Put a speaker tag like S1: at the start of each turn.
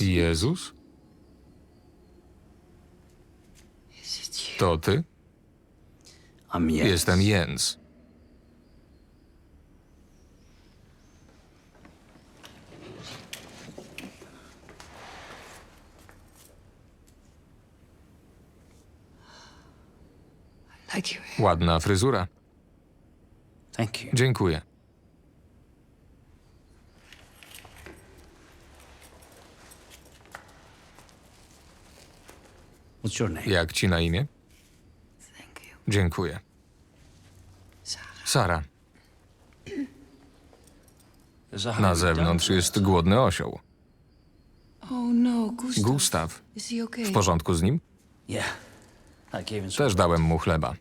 S1: Jezus? To ty? Jestem Jens. Ładna fryzura. Dziękuję.
S2: What's your name?
S1: Jak ci na imię?
S3: Thank you.
S1: Dziękuję. Sara, na zewnątrz jest głodny osioł.
S3: Oh no, Gustav.
S1: Gustaw,
S3: Is he okay?
S1: w porządku z nim? Też dałem mu chleba.